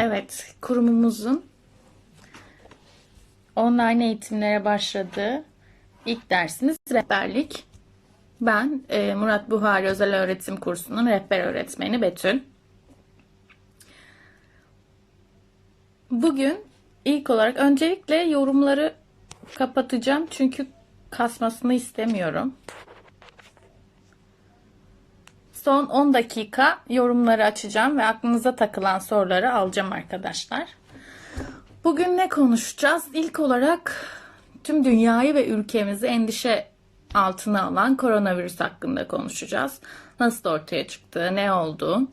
Evet, kurumumuzun online eğitimlere başladığı ilk dersimiz rehberlik. Ben e, Murat Buhari Özel Öğretim Kursu'nun rehber öğretmeni Betül. Bugün ilk olarak öncelikle yorumları kapatacağım çünkü kasmasını istemiyorum. Son 10 dakika yorumları açacağım ve aklınıza takılan soruları alacağım arkadaşlar. Bugün ne konuşacağız? İlk olarak tüm dünyayı ve ülkemizi endişe altına alan koronavirüs hakkında konuşacağız. Nasıl ortaya çıktı, ne oldu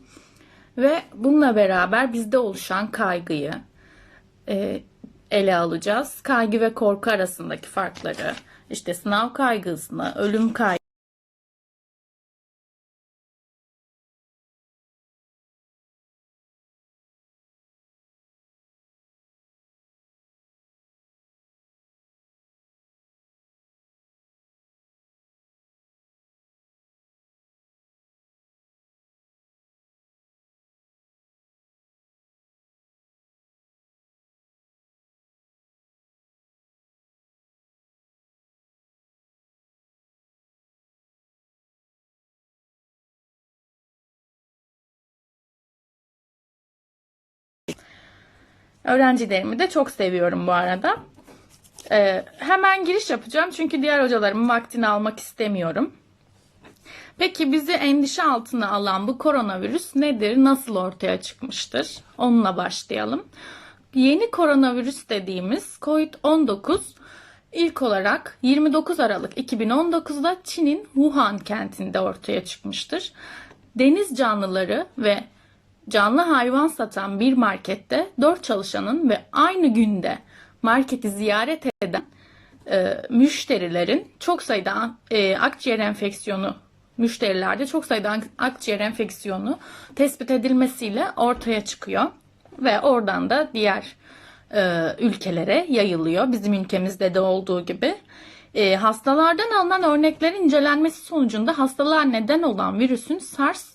ve bununla beraber bizde oluşan kaygıyı e, ele alacağız. Kaygı ve korku arasındaki farkları, işte sınav kaygısını, ölüm kaygı Öğrencilerimi de çok seviyorum bu arada. Ee, hemen giriş yapacağım çünkü diğer hocalarımın vaktini almak istemiyorum. Peki bizi endişe altına alan bu koronavirüs nedir? Nasıl ortaya çıkmıştır? Onunla başlayalım. Yeni koronavirüs dediğimiz COVID-19 ilk olarak 29 Aralık 2019'da Çin'in Wuhan kentinde ortaya çıkmıştır. Deniz canlıları ve canlı hayvan satan bir markette 4 çalışanın ve aynı günde marketi ziyaret eden e, müşterilerin çok sayıda e, akciğer enfeksiyonu müşterilerde çok sayıda akciğer enfeksiyonu tespit edilmesiyle ortaya çıkıyor ve oradan da diğer e, ülkelere yayılıyor. Bizim ülkemizde de olduğu gibi. E, hastalardan alınan örneklerin incelenmesi sonucunda hastalığa neden olan virüsün SARS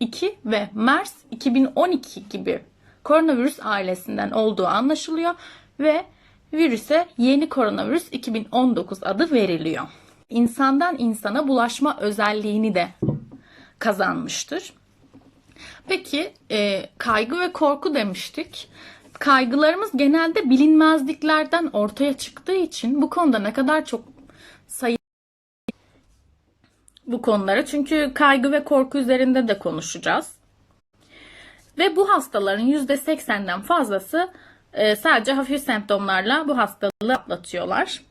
2002 ve MERS 2012 gibi koronavirüs ailesinden olduğu anlaşılıyor ve virüse yeni koronavirüs 2019 adı veriliyor. İnsandan insana bulaşma özelliğini de kazanmıştır. Peki e, kaygı ve korku demiştik. Kaygılarımız genelde bilinmezliklerden ortaya çıktığı için bu konuda ne kadar çok sayı bu konuları çünkü kaygı ve korku üzerinde de konuşacağız. Ve bu hastaların %80'den fazlası e, sadece hafif semptomlarla bu hastalığı atlatıyorlar.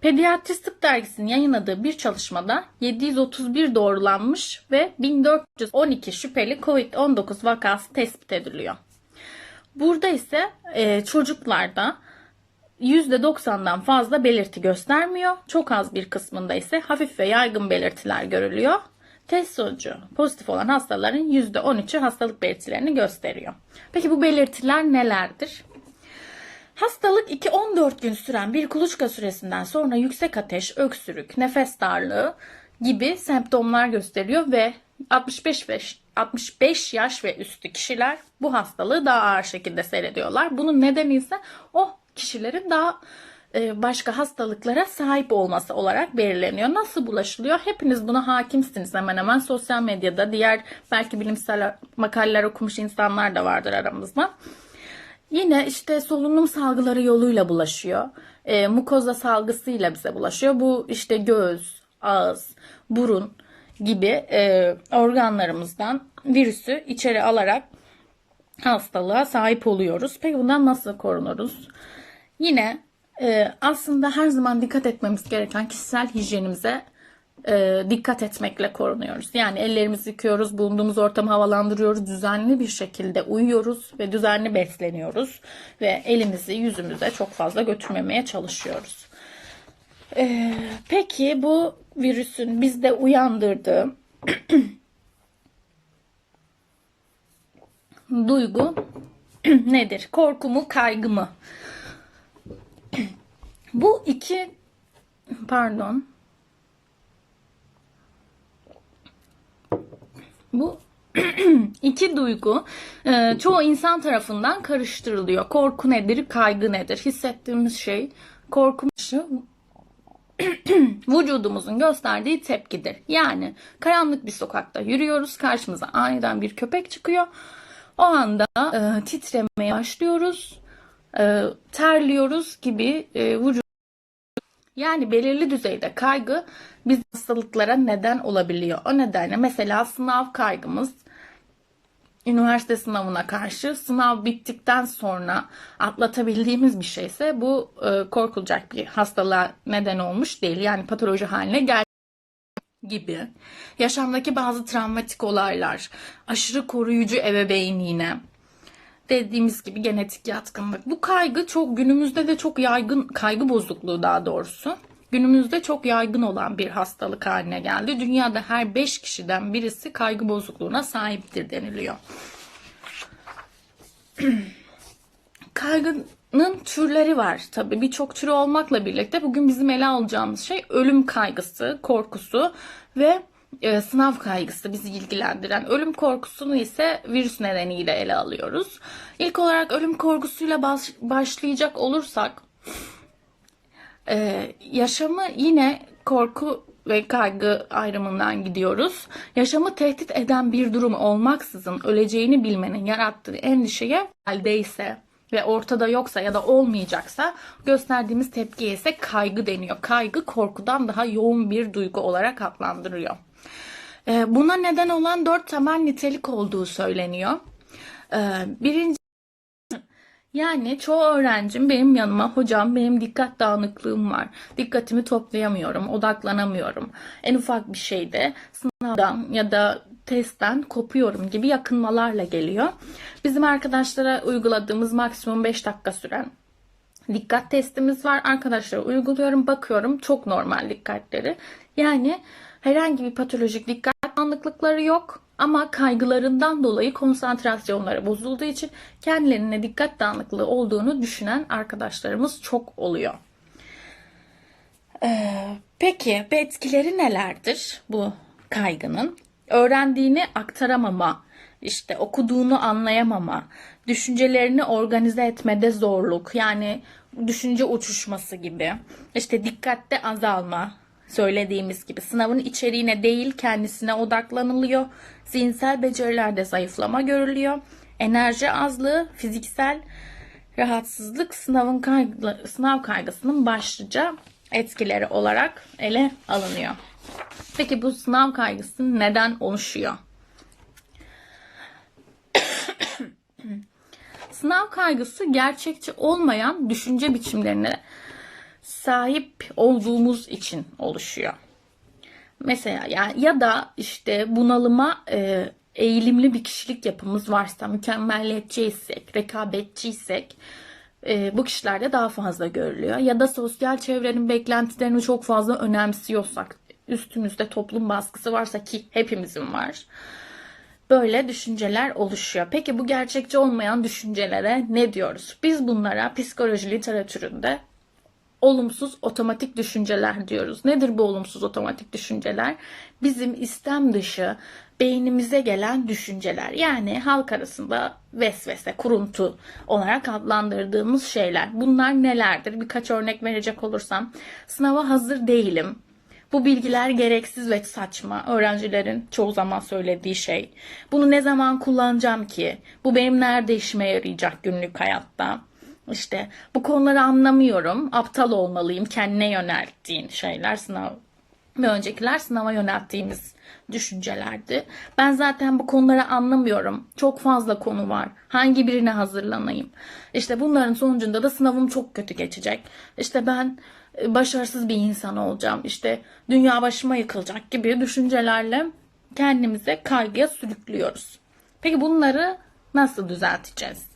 Pediatrist Tıp Dergisi'nin yayınladığı bir çalışmada 731 doğrulanmış ve 1412 şüpheli COVID-19 vakası tespit ediliyor. Burada ise e, çocuklarda %90'dan fazla belirti göstermiyor. Çok az bir kısmında ise hafif ve yaygın belirtiler görülüyor. Test sonucu pozitif olan hastaların %13'ü hastalık belirtilerini gösteriyor. Peki bu belirtiler nelerdir? Hastalık 2-14 gün süren bir kuluçka süresinden sonra yüksek ateş, öksürük, nefes darlığı gibi semptomlar gösteriyor ve 65 ve 65 yaş ve üstü kişiler bu hastalığı daha ağır şekilde seyrediyorlar. Bunun nedeni ise o kişilerin daha e, başka hastalıklara sahip olması olarak belirleniyor. Nasıl bulaşılıyor? Hepiniz buna hakimsiniz hemen hemen. Sosyal medyada diğer belki bilimsel makaleler okumuş insanlar da vardır aramızda. Yine işte solunum salgıları yoluyla bulaşıyor. E, mukoza salgısıyla bize bulaşıyor. Bu işte göz, ağız, burun gibi e, organlarımızdan virüsü içeri alarak hastalığa sahip oluyoruz. Peki bundan nasıl korunuruz? Yine e, aslında her zaman dikkat etmemiz gereken kişisel hijyenimize e, dikkat etmekle korunuyoruz. Yani ellerimizi yıkıyoruz, bulunduğumuz ortamı havalandırıyoruz, düzenli bir şekilde uyuyoruz ve düzenli besleniyoruz ve elimizi yüzümüze çok fazla götürmemeye çalışıyoruz. E, peki bu virüsün bizde uyandırdığı duygu nedir? Korku mu, kaygı mı? Bu iki pardon Bu İki duygu e, çoğu insan tarafından karıştırılıyor. Korku nedir, kaygı nedir? Hissettiğimiz şey korku vücudumuzun gösterdiği tepkidir. Yani karanlık bir sokakta yürüyoruz, karşımıza aniden bir köpek çıkıyor. O anda e, titremeye başlıyoruz, e, terliyoruz gibi e, vücut yani belirli düzeyde kaygı biz hastalıklara neden olabiliyor. O nedenle mesela sınav kaygımız üniversite sınavına karşı sınav bittikten sonra atlatabildiğimiz bir şeyse bu e, korkulacak bir hastalığa neden olmuş değil. Yani patoloji haline gel gibi. Yaşamdaki bazı travmatik olaylar, aşırı koruyucu ebeveyn yine dediğimiz gibi genetik yatkınlık. Bu kaygı çok günümüzde de çok yaygın kaygı bozukluğu daha doğrusu. Günümüzde çok yaygın olan bir hastalık haline geldi. Dünyada her 5 kişiden birisi kaygı bozukluğuna sahiptir deniliyor. Kaygının türleri var tabii. Birçok türü olmakla birlikte bugün bizim ele alacağımız şey ölüm kaygısı, korkusu ve e, sınav kaygısı bizi ilgilendiren. Ölüm korkusunu ise virüs nedeniyle ele alıyoruz. İlk olarak ölüm korkusuyla baş, başlayacak olursak e, yaşamı yine korku ve kaygı ayrımından gidiyoruz. Yaşamı tehdit eden bir durum olmaksızın öleceğini bilmenin yarattığı endişeye haldeyse ve ortada yoksa ya da olmayacaksa gösterdiğimiz tepkiye ise kaygı deniyor. Kaygı korkudan daha yoğun bir duygu olarak adlandırıyor. Ee, Buna neden olan dört temel nitelik olduğu söyleniyor. Ee, Birinci yani çoğu öğrencim benim yanıma hocam benim dikkat dağınıklığım var. Dikkatimi toplayamıyorum, odaklanamıyorum. En ufak bir şeyde sınavdan ya da testten kopuyorum gibi yakınmalarla geliyor. Bizim arkadaşlara uyguladığımız maksimum 5 dakika süren dikkat testimiz var. Arkadaşlara uyguluyorum, bakıyorum çok normal dikkatleri. Yani herhangi bir patolojik dikkat dağınıklıkları yok. Ama kaygılarından dolayı konsantrasyonları bozulduğu için kendilerine dikkat dağınıklığı olduğunu düşünen arkadaşlarımız çok oluyor. Ee, peki etkileri nelerdir bu kaygının? Öğrendiğini aktaramama, işte okuduğunu anlayamama, düşüncelerini organize etmede zorluk, yani düşünce uçuşması gibi, işte dikkatte azalma, söylediğimiz gibi sınavın içeriğine değil kendisine odaklanılıyor. Zihinsel becerilerde zayıflama görülüyor. Enerji azlığı, fiziksel rahatsızlık sınavın kaygı, sınav kaygısının başlıca etkileri olarak ele alınıyor. Peki bu sınav kaygısı neden oluşuyor? sınav kaygısı gerçekçi olmayan düşünce biçimlerine sahip olduğumuz için oluşuyor. Mesela yani ya da işte bunalıma e, eğilimli bir kişilik yapımız varsa, mükemmelliyetçiysek, rekabetçiysek e, bu kişilerde daha fazla görülüyor. Ya da sosyal çevrenin beklentilerini çok fazla önemsiyorsak, üstümüzde toplum baskısı varsa ki hepimizin var. Böyle düşünceler oluşuyor. Peki bu gerçekçi olmayan düşüncelere ne diyoruz? Biz bunlara psikoloji literatüründe olumsuz otomatik düşünceler diyoruz. Nedir bu olumsuz otomatik düşünceler? Bizim istem dışı beynimize gelen düşünceler. Yani halk arasında vesvese, kuruntu olarak adlandırdığımız şeyler. Bunlar nelerdir? Birkaç örnek verecek olursam. Sınava hazır değilim. Bu bilgiler gereksiz ve saçma. Öğrencilerin çoğu zaman söylediği şey. Bunu ne zaman kullanacağım ki? Bu benim nerede işime yarayacak günlük hayatta? İşte bu konuları anlamıyorum. Aptal olmalıyım. Kendine yönelttiğin şeyler sınav ve öncekiler sınava yönelttiğimiz düşüncelerdi. Ben zaten bu konuları anlamıyorum. Çok fazla konu var. Hangi birine hazırlanayım? İşte bunların sonucunda da sınavım çok kötü geçecek. İşte ben e, başarısız bir insan olacağım. İşte dünya başıma yıkılacak gibi düşüncelerle kendimize kaygıya sürüklüyoruz. Peki bunları nasıl düzelteceğiz?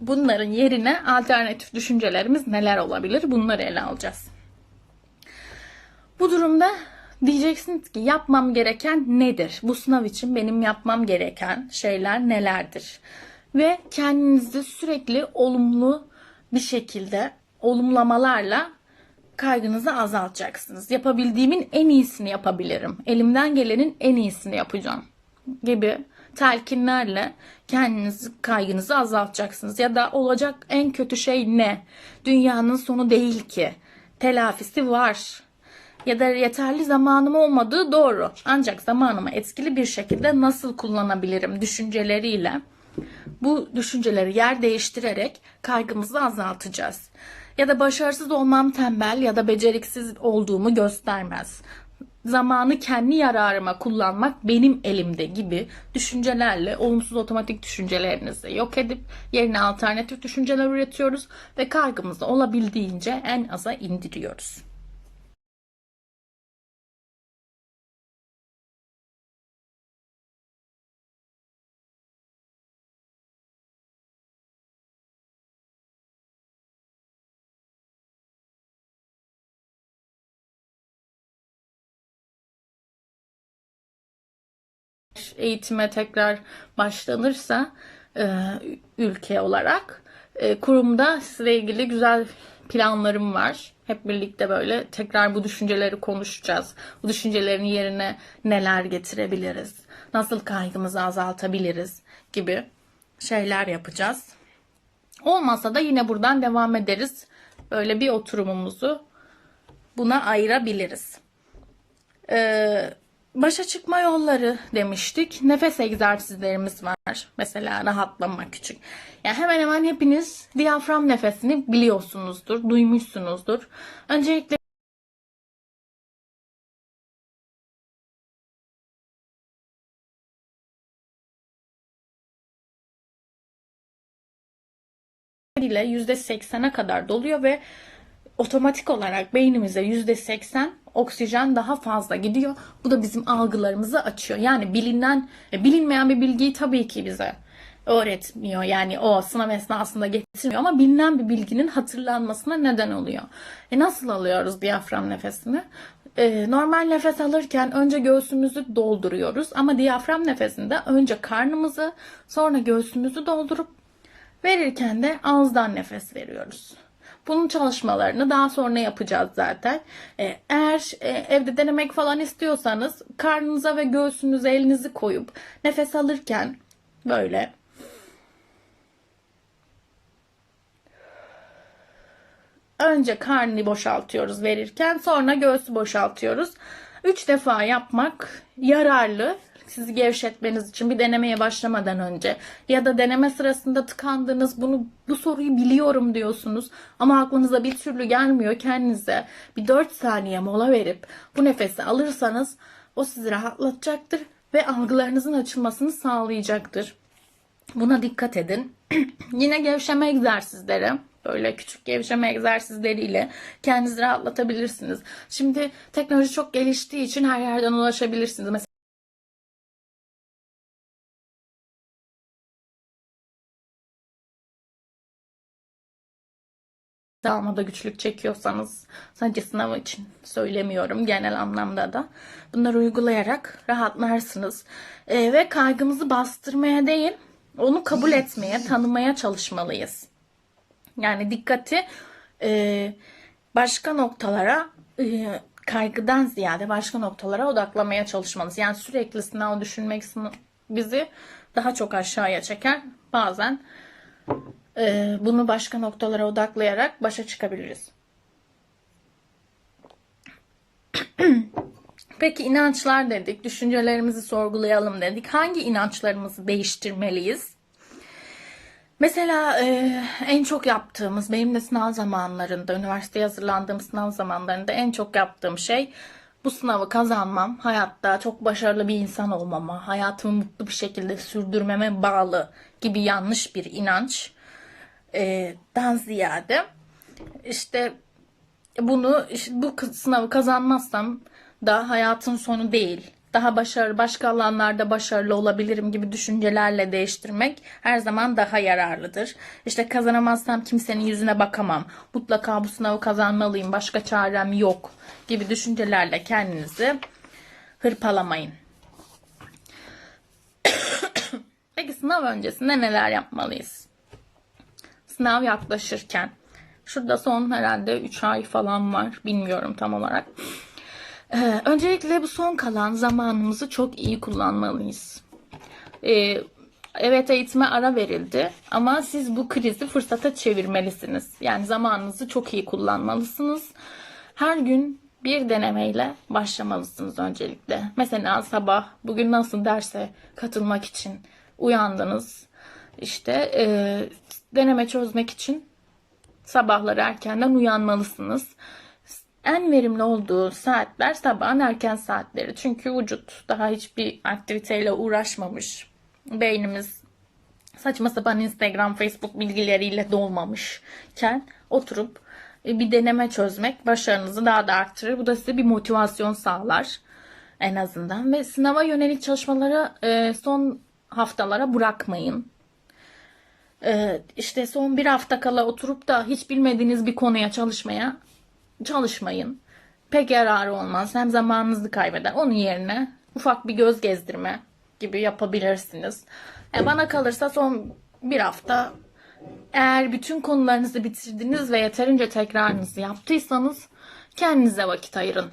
Bunların yerine alternatif düşüncelerimiz neler olabilir? Bunları ele alacağız. Bu durumda diyeceksiniz ki yapmam gereken nedir? Bu sınav için benim yapmam gereken şeyler nelerdir? Ve kendinizi sürekli olumlu bir şekilde olumlamalarla kaygınızı azaltacaksınız. Yapabildiğimin en iyisini yapabilirim. Elimden gelenin en iyisini yapacağım gibi telkinlerle kendinizi kaygınızı azaltacaksınız. Ya da olacak en kötü şey ne? Dünyanın sonu değil ki. Telafisi var. Ya da yeterli zamanım olmadığı doğru. Ancak zamanımı etkili bir şekilde nasıl kullanabilirim düşünceleriyle bu düşünceleri yer değiştirerek kaygımızı azaltacağız. Ya da başarısız olmam tembel ya da beceriksiz olduğumu göstermez. Zamanı kendi yararıma kullanmak benim elimde gibi düşüncelerle olumsuz otomatik düşüncelerinizi yok edip yerine alternatif düşünceler üretiyoruz ve kaygımızı olabildiğince en aza indiriyoruz. Eğitime tekrar başlanırsa e, ülke olarak e, kurumda sizle ilgili güzel planlarım var. Hep birlikte böyle tekrar bu düşünceleri konuşacağız. Bu düşüncelerin yerine neler getirebiliriz? Nasıl kaygımızı azaltabiliriz gibi şeyler yapacağız. Olmasa da yine buradan devam ederiz. Böyle bir oturumumuzu buna ayırabiliriz. Ee, başa çıkma yolları demiştik. Nefes egzersizlerimiz var. Mesela rahatlama küçük. Yani hemen hemen hepiniz diyafram nefesini biliyorsunuzdur, duymuşsunuzdur. Öncelikle ile %80'e kadar doluyor ve otomatik olarak beynimize %80 oksijen daha fazla gidiyor. Bu da bizim algılarımızı açıyor. Yani bilinen, e, bilinmeyen bir bilgiyi tabii ki bize öğretmiyor. Yani o sınav esnasında getirmiyor ama bilinen bir bilginin hatırlanmasına neden oluyor. E nasıl alıyoruz diyafram nefesini? E, normal nefes alırken önce göğsümüzü dolduruyoruz ama diyafram nefesinde önce karnımızı sonra göğsümüzü doldurup verirken de ağızdan nefes veriyoruz. Bunun çalışmalarını daha sonra yapacağız zaten. Ee, eğer e, evde denemek falan istiyorsanız karnınıza ve göğsünüze elinizi koyup nefes alırken böyle önce karnını boşaltıyoruz verirken sonra göğsü boşaltıyoruz. Üç defa yapmak yararlı sizi gevşetmeniz için bir denemeye başlamadan önce ya da deneme sırasında tıkandınız bunu bu soruyu biliyorum diyorsunuz ama aklınıza bir türlü gelmiyor kendinize bir 4 saniye mola verip bu nefesi alırsanız o sizi rahatlatacaktır ve algılarınızın açılmasını sağlayacaktır. Buna dikkat edin. Yine gevşeme egzersizleri böyle küçük gevşeme egzersizleriyle kendinizi rahatlatabilirsiniz. Şimdi teknoloji çok geliştiği için her yerden ulaşabilirsiniz. Mesela almada güçlük çekiyorsanız sadece sınav için söylemiyorum genel anlamda da. Bunları uygulayarak rahatlarsınız. Ee, ve kaygımızı bastırmaya değil onu kabul etmeye tanımaya çalışmalıyız. Yani dikkati e, başka noktalara e, kaygıdan ziyade başka noktalara odaklamaya çalışmalıyız. Yani sürekli sınav düşünmek bizi daha çok aşağıya çeker. Bazen e, bunu başka noktalara odaklayarak başa çıkabiliriz. Peki inançlar dedik, düşüncelerimizi sorgulayalım dedik. Hangi inançlarımızı değiştirmeliyiz? Mesela e, en çok yaptığımız, benim de sınav zamanlarında, üniversiteye hazırlandığım sınav zamanlarında en çok yaptığım şey bu sınavı kazanmam, hayatta çok başarılı bir insan olmama, hayatımı mutlu bir şekilde sürdürmeme bağlı gibi yanlış bir inanç e, dan ziyade işte bunu bu sınavı kazanmazsam da hayatın sonu değil. Daha başarılı, başka alanlarda başarılı olabilirim gibi düşüncelerle değiştirmek her zaman daha yararlıdır. İşte kazanamazsam kimsenin yüzüne bakamam. Mutlaka bu sınavı kazanmalıyım. Başka çarem yok gibi düşüncelerle kendinizi hırpalamayın. Peki sınav öncesinde neler yapmalıyız? Sınav yaklaşırken. Şurada son herhalde 3 ay falan var. Bilmiyorum tam olarak. Ee, öncelikle bu son kalan zamanımızı çok iyi kullanmalıyız. Ee, evet eğitime ara verildi ama siz bu krizi fırsata çevirmelisiniz. Yani zamanınızı çok iyi kullanmalısınız. Her gün bir denemeyle başlamalısınız öncelikle. Mesela sabah bugün nasıl derse katılmak için uyandınız. İşte e, deneme çözmek için sabahları erkenden uyanmalısınız. En verimli olduğu saatler sabahın erken saatleri. Çünkü vücut daha hiçbir aktiviteyle uğraşmamış. Beynimiz saçma sapan Instagram, Facebook bilgileriyle dolmamışken oturup e, bir deneme çözmek başarınızı daha da arttırır. Bu da size bir motivasyon sağlar en azından. Ve sınava yönelik çalışmaları e, son haftalara bırakmayın. E, işte son bir hafta kala oturup da hiç bilmediğiniz bir konuya çalışmaya çalışmayın. Pek yararı olmaz. Hem zamanınızı kaybeder. Onun yerine ufak bir göz gezdirme gibi yapabilirsiniz. E bana kalırsa son bir hafta eğer bütün konularınızı bitirdiniz ve yeterince tekrarınızı yaptıysanız kendinize vakit ayırın.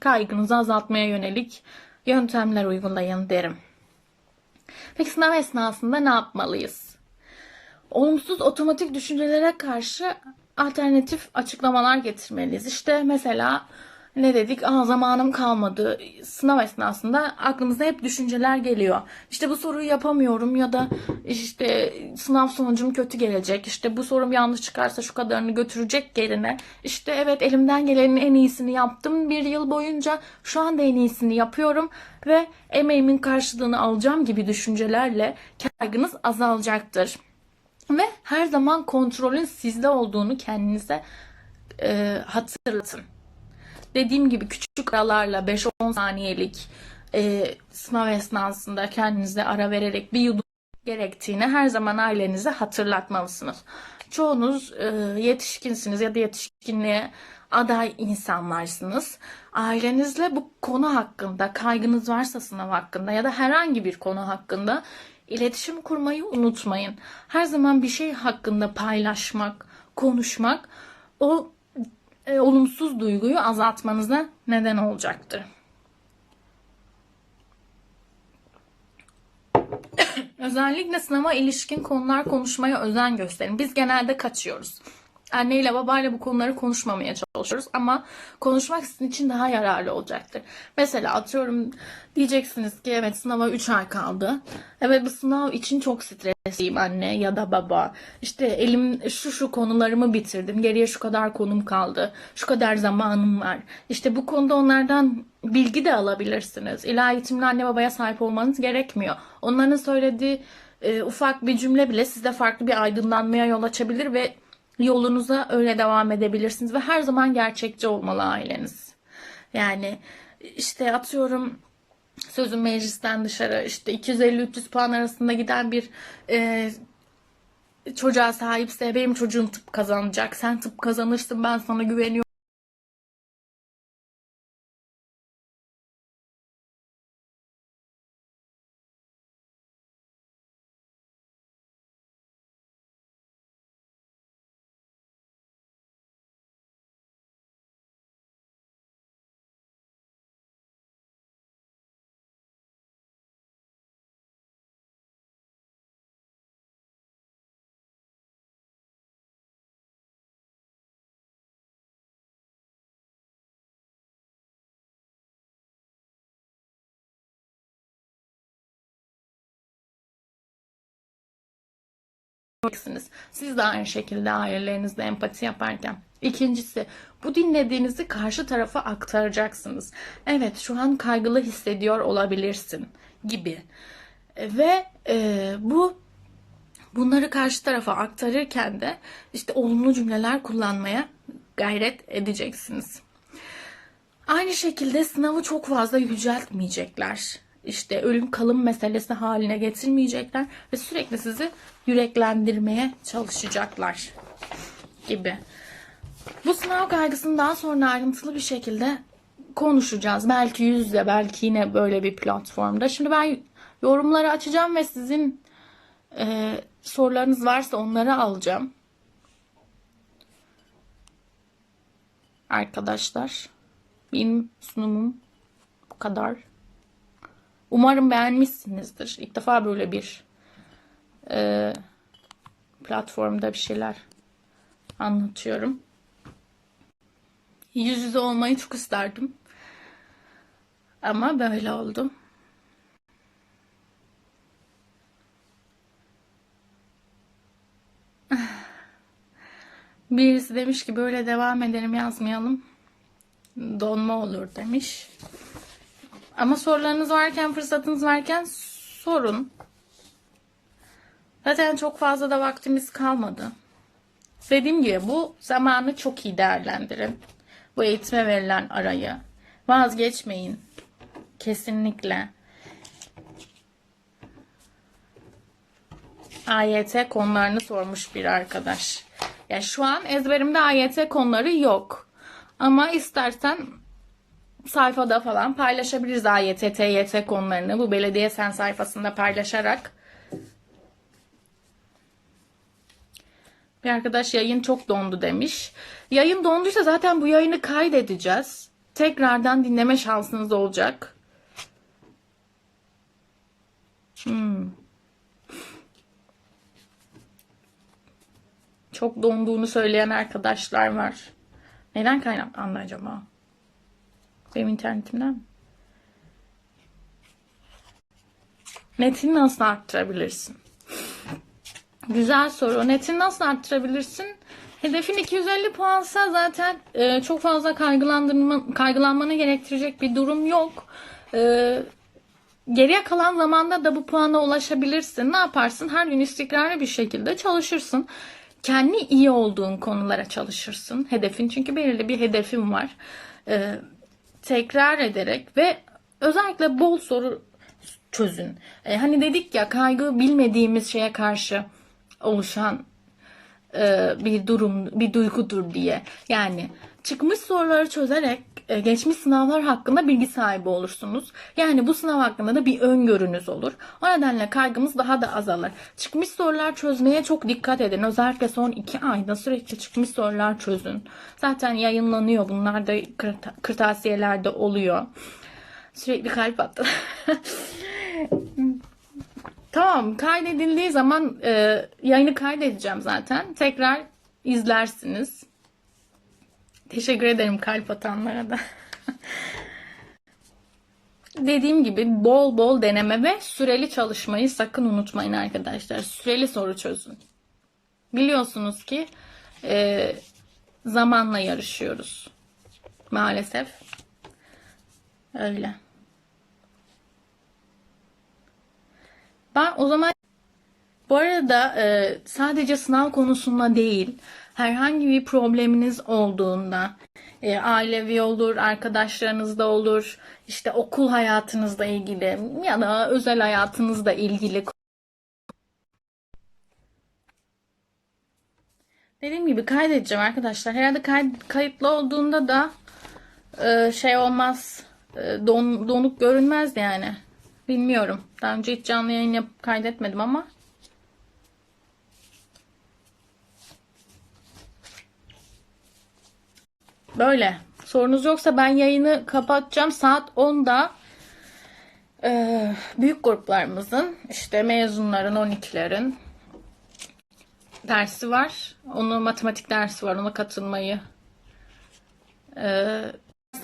Kaygınızı azaltmaya yönelik yöntemler uygulayın derim. Peki sınav esnasında ne yapmalıyız? Olumsuz otomatik düşüncelere karşı alternatif açıklamalar getirmeliyiz. İşte mesela ne dedik? Aa zamanım kalmadı. Sınav esnasında aklımıza hep düşünceler geliyor. İşte bu soruyu yapamıyorum ya da işte sınav sonucum kötü gelecek. İşte bu sorum yanlış çıkarsa şu kadarını götürecek yerine. İşte evet elimden gelenin en iyisini yaptım bir yıl boyunca. Şu anda en iyisini yapıyorum ve emeğimin karşılığını alacağım gibi düşüncelerle kaygınız azalacaktır. Ve her zaman kontrolün sizde olduğunu kendinize e, hatırlatın. Dediğim gibi küçük aralarla 5-10 saniyelik e, sınav esnasında kendinize ara vererek bir yudum gerektiğini her zaman ailenize hatırlatmalısınız. Çoğunuz e, yetişkinsiniz ya da yetişkinliğe aday insanlarsınız. Ailenizle bu konu hakkında, kaygınız varsa sınav hakkında ya da herhangi bir konu hakkında iletişim kurmayı unutmayın. Her zaman bir şey hakkında paylaşmak, konuşmak o e, olumsuz duyguyu azaltmanıza neden olacaktır. Özellikle sınava ilişkin konular konuşmaya özen gösterin. Biz genelde kaçıyoruz. Anneyle babayla bu konuları konuşmamaya çalışıyoruz ama konuşmak sizin için daha yararlı olacaktır. Mesela atıyorum diyeceksiniz ki evet sınava 3 ay kaldı. Evet bu sınav için çok stresliyim anne ya da baba. İşte elim şu şu konularımı bitirdim. Geriye şu kadar konum kaldı. Şu kadar zamanım var. İşte bu konuda onlardan bilgi de alabilirsiniz. İlla eğitimli anne babaya sahip olmanız gerekmiyor. Onların söylediği e, ufak bir cümle bile sizde farklı bir aydınlanmaya yol açabilir ve yolunuza öyle devam edebilirsiniz ve her zaman gerçekçi olmalı aileniz. Yani işte atıyorum sözüm meclisten dışarı işte 250-300 puan arasında giden bir e, çocuğa sahipse benim çocuğum tıp kazanacak. Sen tıp kazanırsın ben sana güveniyorum. Göreceksiniz. Siz de aynı şekilde ailelerinizle empati yaparken. İkincisi, bu dinlediğinizi karşı tarafa aktaracaksınız. Evet, şu an kaygılı hissediyor olabilirsin gibi. Ve e, bu bunları karşı tarafa aktarırken de işte olumlu cümleler kullanmaya gayret edeceksiniz. Aynı şekilde sınavı çok fazla yüceltmeyecekler işte ölüm kalım meselesi haline getirmeyecekler ve sürekli sizi yüreklendirmeye çalışacaklar gibi. Bu sınav kaygısını daha sonra ayrıntılı bir şekilde konuşacağız. Belki yüzle, belki yine böyle bir platformda. Şimdi ben yorumları açacağım ve sizin e, sorularınız varsa onları alacağım. Arkadaşlar, benim sunumum bu kadar. Umarım beğenmişsinizdir. İlk defa böyle bir e, platformda bir şeyler anlatıyorum. Yüz yüze olmayı çok isterdim. Ama böyle oldu. Birisi demiş ki böyle devam edelim yazmayalım. Donma olur demiş. Ama sorularınız varken, fırsatınız varken sorun. Zaten çok fazla da vaktimiz kalmadı. Dediğim gibi bu zamanı çok iyi değerlendirin. Bu eğitime verilen arayı. Vazgeçmeyin. Kesinlikle. AYT konularını sormuş bir arkadaş. Ya şu an ezberimde AYT konuları yok. Ama istersen sayfada falan paylaşabiliriz AYT, TYT konularını. Bu belediye sen sayfasında paylaşarak. Bir arkadaş yayın çok dondu demiş. Yayın donduysa zaten bu yayını kaydedeceğiz. Tekrardan dinleme şansınız olacak. Hmm. Çok donduğunu söyleyen arkadaşlar var. Neden kaynaklandı acaba? Benim internetimden mi? Netini nasıl arttırabilirsin? Güzel soru. Netini nasıl arttırabilirsin? Hedefin 250 puansa zaten e, çok fazla kaygılandırma, kaygılanmanı gerektirecek bir durum yok. E, geriye kalan zamanda da bu puana ulaşabilirsin. Ne yaparsın? Her gün istikrarlı bir şekilde çalışırsın. Kendi iyi olduğun konulara çalışırsın. Hedefin çünkü belirli bir hedefin var. E, tekrar ederek ve özellikle bol soru çözün. E, hani dedik ya kaygı bilmediğimiz şeye karşı oluşan e, bir durum, bir duygudur diye. Yani çıkmış soruları çözerek geçmiş sınavlar hakkında bilgi sahibi olursunuz. Yani bu sınav hakkında da bir öngörünüz olur. O nedenle kaygımız daha da azalır. Çıkmış sorular çözmeye çok dikkat edin. Özellikle son iki ayda sürekli çıkmış sorular çözün. Zaten yayınlanıyor. Bunlar da kırta- kırtasiyelerde oluyor. Sürekli kalp attı. Tamam kaydedildiği zaman e, yayını kaydedeceğim zaten. Tekrar izlersiniz. Teşekkür ederim kalp atanlara da. Dediğim gibi bol bol deneme ve süreli çalışmayı sakın unutmayın arkadaşlar. Süreli soru çözün. Biliyorsunuz ki e, zamanla yarışıyoruz. Maalesef. Öyle. Ben o zaman bu arada e, sadece sınav konusunda değil, herhangi bir probleminiz olduğunda, e, ailevi olur, arkadaşlarınızda olur, işte okul hayatınızla ilgili ya da özel hayatınızla ilgili Dediğim gibi kaydedeceğim arkadaşlar. Herhalde kay- kayıtlı olduğunda da e, şey olmaz, e, don, donuk görünmez yani. Bilmiyorum. Daha önce hiç canlı yayın yapıp kaydetmedim ama. Böyle. Sorunuz yoksa ben yayını kapatacağım. Saat 10'da e, büyük gruplarımızın işte mezunların 12'lerin dersi var. Onu matematik dersi var. Ona katılmayı e,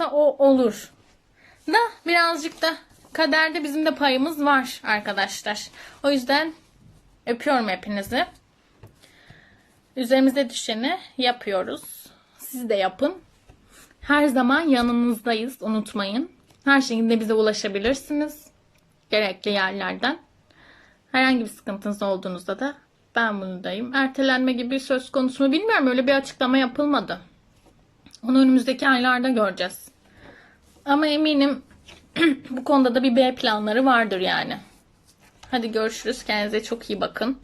o olur. Da birazcık da kaderde bizim de payımız var arkadaşlar. O yüzden öpüyorum hepinizi. Üzerimize düşeni yapıyoruz. Siz de yapın. Her zaman yanınızdayız. Unutmayın. Her şekilde bize ulaşabilirsiniz. Gerekli yerlerden. Herhangi bir sıkıntınız olduğunuzda da ben bunudayım. Ertelenme gibi söz konusu mu bilmiyorum. Öyle bir açıklama yapılmadı. Onu önümüzdeki aylarda göreceğiz. Ama eminim bu konuda da bir B planları vardır yani. Hadi görüşürüz. Kendinize çok iyi bakın.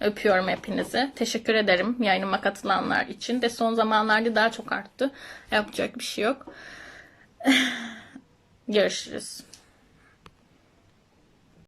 Öpüyorum hepinizi. Teşekkür ederim yayınıma katılanlar için. De son zamanlarda daha çok arttı. Yapacak bir şey yok. Görüşürüz.